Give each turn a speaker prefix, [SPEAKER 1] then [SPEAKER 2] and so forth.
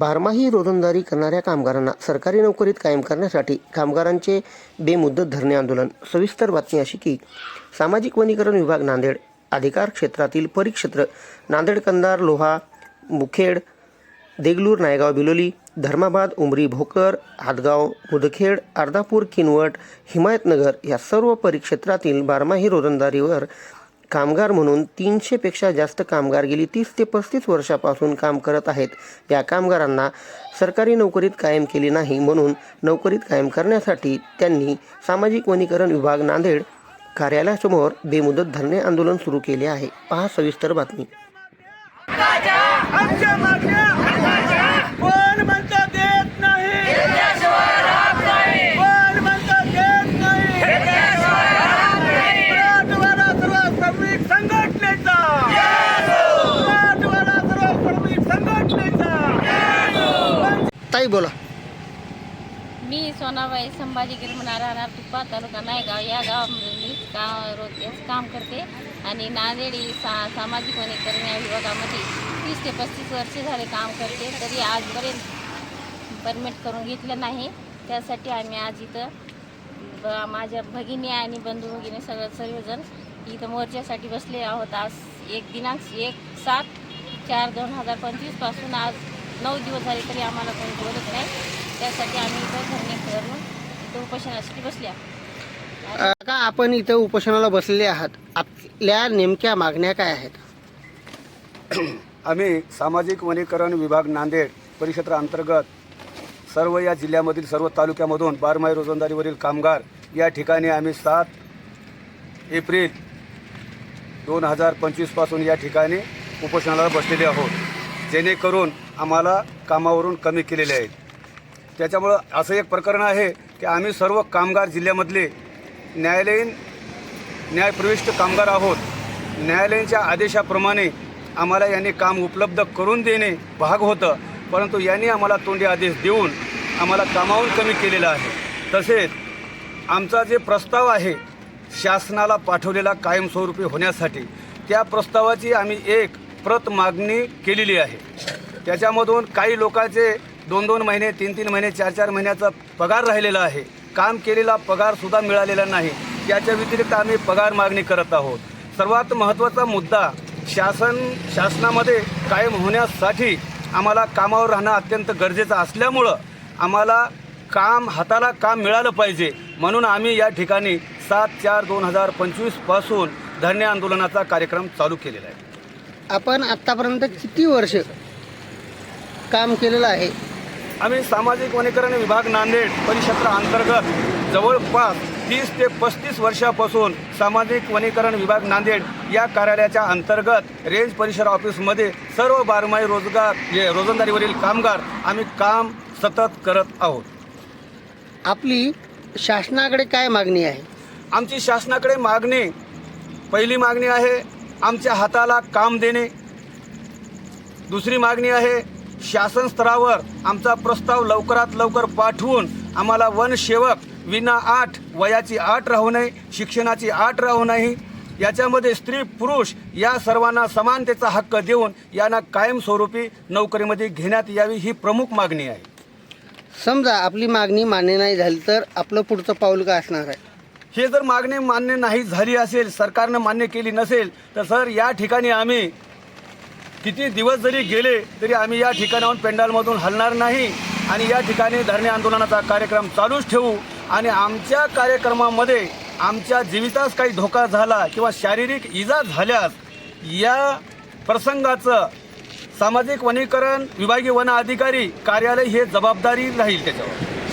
[SPEAKER 1] बारमाही रोजंदारी करणाऱ्या कामगारांना सरकारी नोकरीत कायम करण्यासाठी कामगारांचे बेमुदत धरणे आंदोलन. सविस्तर बातमी अशी की सामाजिक वनीकरण विभाग नांदेड अधिकार क्षेत्रातील परिक्षेत्र नांदेड कंधार लोहा मुखेड देगलूर नायगाव बिलोली धर्माबाद उमरी भोकर हातगाव मुदखेड अर्धापूर किनवट हिमायतनगर या सर्व परिक्षेत्रातील बारमाही रोजंदारीवर कामगार म्हणून तीनशेपेक्षा जास्त कामगार गेली तीस ते पस्तीस वर्षापासून काम करत आहेत. या कामगारांना सरकारी नोकरीत कायम केली नाही म्हणून नोकरीत कायम करण्यासाठी त्यांनी सामाजिक वनीकरण विभाग नांदेड कार्यालयासमोर बेमुदत धरणे आंदोलन सुरू केले आहे. पहा सविस्तर बातमी
[SPEAKER 2] आमच्या मागण्या कोण म्हणतं देत नाही कोण म्हणतं देत नाही मराठवाडा सर्व श्रमिक संघटनेचा मराठवाडा सर्व श्रमिक संघटनेचा
[SPEAKER 1] ताई बोला.
[SPEAKER 3] मी सोनाबाई संभाजी गिरमणा राहणार तुप्पा तालुका नायगाव. या गावामध्ये मी का रोज याचं काम करते आणि नांदेड ही सा सामाजिक वनीकरण या विभागामध्ये तीस ते पस्तीस वर्ष झाले काम करते. तरी आजपर्यंत परमिट करून घेतलं नाही. त्यासाठी आम्ही आज इथं ब माझ्या भगिनी आणि बंधू भगिनी सगळं सर्वजण इथं मोर्चासाठी बसले आहोत. आज एक दिनांक एक सात चार दोन हजार पंचवीसपासून आज नऊ दिवस झाले तरी आम्हाला कोणी बोलत नाही. त्यासाठी आम्ही इथं धरणे करून इथं उपोषणासाठी बसल्या.
[SPEAKER 1] का आपण इथं उपोषणाला बसलेले आहात? आपल्या नेमक्या मागण्या काय आहेत?
[SPEAKER 4] आम्ही सामाजिक वनीकरण विभाग नांदेड परिक्षेत्र अंतर्गत सर्व या जिल्ह्यामधील सर्व तालुक्यामधून बारमाही रोजंदारीवरील कामगार या ठिकाणी आम्ही सात एप्रिल दोन हजार पंचवीसपासून या ठिकाणी उपोषणाला बसलेले आहोत. जेणेकरून आम्हाला कामावरून कमी केलेले आहेत. त्याच्यामुळं असं एक प्रकरण आहे की आम्ही सर्व कामगार जिल्ह्यामधले न्यायालयीन न्यायप्रविष्ट कामगार आहोत. न्यायालयाच्या आदेशाप्रमाणे आम्हाला यांनी काम उपलब्ध करून देणे भाग होतं. परंतु यांनी आम्हाला तोंडी आदेश देऊन आम्हाला कामावून कमी केलेलं आहे. तसेच आमचा जे प्रस्ताव आहे शासनाला पाठवलेला कायमस्वरूपी होण्यासाठी त्या प्रस्तावाची आम्ही एक प्रत मागणी केलेली आहे. त्याच्यामधून काही लोकांचे दोन दोन महिने तीन तीन महिने चार चार महिन्याचा पगार राहिलेला आहे. काम केलेला पगारसुद्धा मिळालेला नाही. त्याच्या व्यतिरिक्त आम्ही पगार मागणी करत आहोत. सर्वात महत्त्वाचा मुद्दा शासन शासनामध्ये कायम होण्यासाठी आम्हाला कामावर राहणं अत्यंत गरजेचं असल्यामुळं आम्हाला काम हाताला काम मिळालं पाहिजे. म्हणून आम्ही या ठिकाणी सात चार दोन हजार पंचवीसपासून धरणे आंदोलनाचा कार्यक्रम चालू केलेला आहे.
[SPEAKER 1] आपण आत्तापर्यंत किती वर्ष काम केलेलं आहे.
[SPEAKER 4] आम्ही सामाजिक वनीकरण विभाग नांदेड परिक्षेत्र अंतर्गत जवळपास तीस ते पस्तीस वर्षापासून सामाजिक वनीकरण विभाग नांदेड या कार्यालयाच्या अंतर्गत रेंज परिसर ऑफिसमध्ये सर्व बारमाही रोजगार जे रोजंदारीवरील कामगार आम्ही काम सतत करत आहोत.
[SPEAKER 1] आपली शासनाकडे काय मागणी आहे?
[SPEAKER 4] आमची शासनाकडे मागणी पहिली मागणी आहे आमच्या हाताला काम देणे. दुसरी मागणी आहे शासन स्तरावर आमचा प्रस्ताव लवकरात लवकर पाठवून आम्हाला वनसेवक विना आठ वयाची आठ राहू नये शिक्षणाची आठ राहू नाही. याच्यामध्ये स्त्री पुरुष या सर्वांना समानतेचा हक्क देऊन यांना कायमस्वरूपी नोकरीमध्ये घेण्यात यावी ही प्रमुख मागणी आहे.
[SPEAKER 1] समजा आपली मागणी मान्य नाही झाली तर आपलं पुढचं पाऊल काय असणार आहे?
[SPEAKER 4] हे जर मागणी मान्य नाही झाली असेल सरकारनं मान्य केली नसेल तर सर या ठिकाणी आम्ही किती दिवस जरी गेले तरी आम्ही या ठिकाणाहून पेंडालमधून हलणार नाही आणि या ठिकाणी धरणे आंदोलनाचा कार्यक्रम चालूच ठेवू आणि आमच्या कार्यक्रमामध्ये आमच्या जीवितास काही धोका झाला किंवा शारीरिक इजा झाल्यास या प्रसंगाचं सामाजिक वनीकरण विभागीय वन अधिकारी कार्यालय हे जबाबदारी राहील त्याच्यावर.